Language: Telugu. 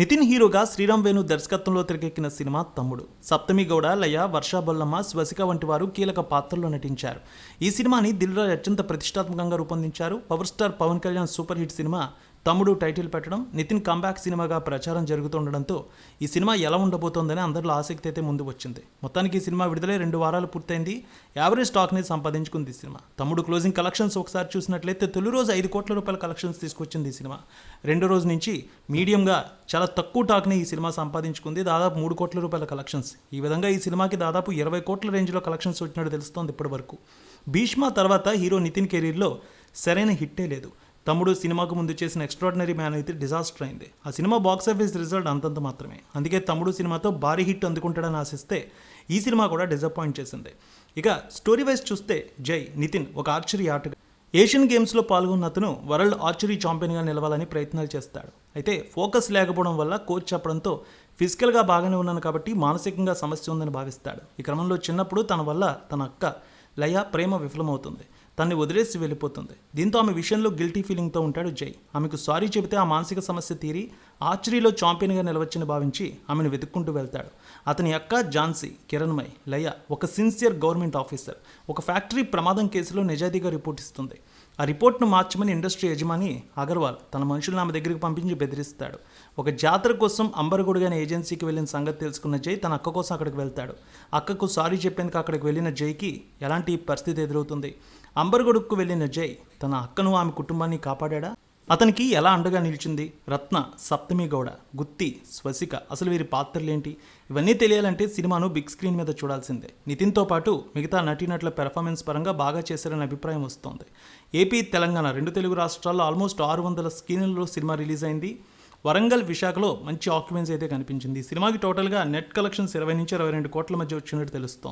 నితిన్ హీరోగా శ్రీరామ్ వేణు దర్శకత్వంలో తెరకెక్కిన సినిమా తమ్ముడు. సప్తమి గౌడ లయ వర్ష బొల్లమ్మ స్వసిక వంటి వారు కీలక పాత్రల్లో నటించారు. ఈ సినిమాని దిల్రాజ్ అత్యంత ప్రతిష్టాత్మకంగా రూపొందించారు. Power star Pawan Kalyan super hit cinema Thammudu title పెట్టడం నితిన్ కంబ్యాక్ సినిమాగా ప్రచారం జరుగుతుండడంతో ఈ సినిమా ఎలా ఉండబోతోందని అందరిలో ఆసక్తి అయితే ముందు వచ్చింది. మొత్తానికి ఈ సినిమా విడుదలై రెండు వారాలు పూర్తయింది. యావరేజ్ టాక్ని సంపాదించుకుంది ఈ సినిమా. తమ్ముడు క్లోజింగ్ కలెక్షన్స్ ఒకసారి చూసినట్లయితే తొలి రోజు ఐదు కోట్ల రూపాయల కలెక్షన్స్ తీసుకొచ్చింది ఈ సినిమా. రెండో రోజు నుంచి మీడియంగా చాలా తక్కువ టాక్ని ఈ సినిమా సంపాదించుకుంది. దాదాపు మూడు కోట్ల రూపాయల కలెక్షన్స్ ఈ విధంగా ఈ సినిమాకి దాదాపు ఇరవై కోట్ల రేంజ్లో కలెక్షన్స్ వచ్చినట్టు తెలుస్తోంది ఇప్పటి వరకు భీష్మ తర్వాత హీరో నితిన్ కెరీర్లో సరైన హిట్టే లేదు. తమ్ముడు సినిమాకు ముందు చేసిన ఎక్స్ట్రాడినరీ మ్యాన్ అయితే డిజాస్టర్ అయింది. ఆ సినిమా బాక్స్ ఆఫీస్ రిజల్ట్ అంతంత మాత్రమే. అందుకే తమ్ముడు సినిమాతో భారీ హిట్ అందుకుంటాడని ఆశిస్తే ఈ సినిమా కూడా డిసప్పాయింట్ చేసింది. ఇక స్టోరీ వైజ్ చూస్తే జై నితిన్ ఒక ఆర్చరీ ఆటగా ఏషియన్ గేమ్స్లో పాల్గొన్న అతను వరల్డ్ ఆర్చరీ ఛాంపియన్గా నిలవాలని ప్రయత్నాలు చేస్తాడు. అయితే ఫోకస్ లేకపోవడం వల్ల కోచ్ చెప్పడంతో ఫిజికల్గా బాగానే ఉన్నాను కాబట్టి మానసికంగా సమస్య ఉందని భావిస్తాడు. ఈ క్రమంలో చిన్నప్పుడు తన వల్ల తన అక్క లయ ప్రేమ విఫలమవుతుంది. తన్ని వదిలేసి వెళ్ళిపోతుంది. దీంతో ఆమె విషయంలో గిల్టీ ఫీలింగ్తో ఉంటాడు జై. ఆమెకు సారీ చెబితే ఆ మానసిక సమస్య తీరి ఆర్చరీలో ఛాంపియన్గా నిలవచ్చని భావించి ఆమెను వెతుక్కుంటూ వెళ్తాడు. అతని అక్క ఝాన్సీ కిరణ్మయ్ లయ ఒక సిన్సియర్ గవర్నమెంట్ ఆఫీసర్ ఒక ఫ్యాక్టరీ ప్రమాదం కేసులో నిజాయితీగా రిపోర్ట్ ఇస్తుంది. ఆ రిపోర్ట్ను మార్చమని ఇండస్ట్రీ యజమాని అగర్వాల్ తన మనుషులను ఆమె దగ్గరికి పంపించి బెదిరిస్తాడు. ఒక జాతర కోసం అంబర్గూడ్ అనే ఏజెన్సీకి వెళ్ళిన సంగతి తెలుసుకున్న జై తన అక్క కోసం అక్కడికి వెళ్తాడు. అక్కకు సారీ చెప్పేందుకు అక్కడికి వెళ్ళిన జైకి ఎలాంటి పరిస్థితి ఎదురవుతుంది? అంబర్గూడుకు వెళ్ళిన జై తన అక్కను ఆమె కుటుంబాన్ని కాపాడా అతనికి ఎలా అండగా నిలిచింది? రత్న సప్తమి గౌడ గుత్తి స్వసిక అసలు వీరి పాత్రలేంటి? ఇవన్నీ తెలియాలంటే సినిమాను బిగ్ స్క్రీన్ మీద చూడాల్సిందే. నితిన్తో పాటు మిగతా నటీనటుల పెర్ఫార్మెన్స్ పరంగా బాగా చేశారనే అభిప్రాయం వస్తోంది. ఏపీ తెలంగాణ రెండు తెలుగు రాష్ట్రాల్లో ఆల్మోస్ట్ ఆరు వందల స్క్రీన్లలో సినిమా రిలీజ్ అయింది. వరంగల్ విశాఖలో మంచి ఆక్యుమెన్స్ అయితే కనిపించింది. సినిమాకి టోటల్గా నెట్ కలెక్షన్స్ ఇరవై నుంచి ఇరవై రెండు కోట్ల మధ్య వచ్చినట్టు తెలుస్తోంది.